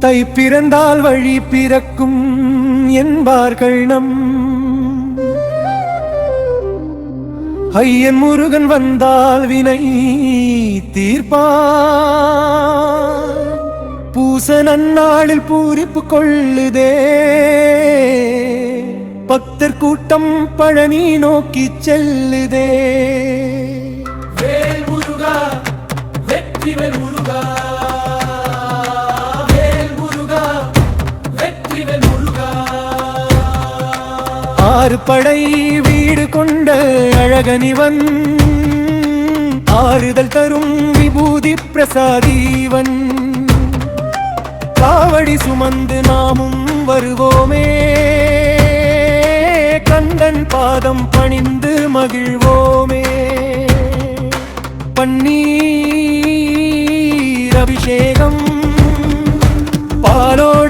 தை பிறந்தால் வழி பிறக்கும் என்பார்கள் நம். ஐயன் முருகன் வந்தால் வினை தீர்ப்பான் பூச நன்னாளில் பூரிப்பு கொள்ளுதே. பக்தர் கூட்டம் பழனி நோக்கி செல்லுதே. ஆறு படை வீடு கொண்ட அழகனிவன் ஆறுதல் தரும் விபூதி பிரசாதீவன். காவடி சுமந்து நாமும் வருவோமே கந்தன் பாதம் பணிந்து மகிழ்வோமே. பன்னீர் அபிஷேகம் பாலோடு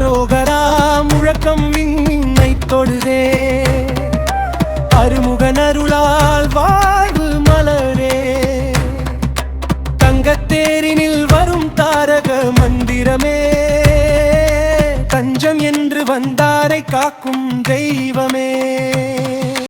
அரோகரா முழக்கம் விண்ணை தொடுதே. அருமுகன் அருளால் வாழ்வு மலரே. தங்கத்தேரினில் வரும் தாரக மந்திரமே. தஞ்சம் என்று வந்தாரை காக்கும் தெய்வமே.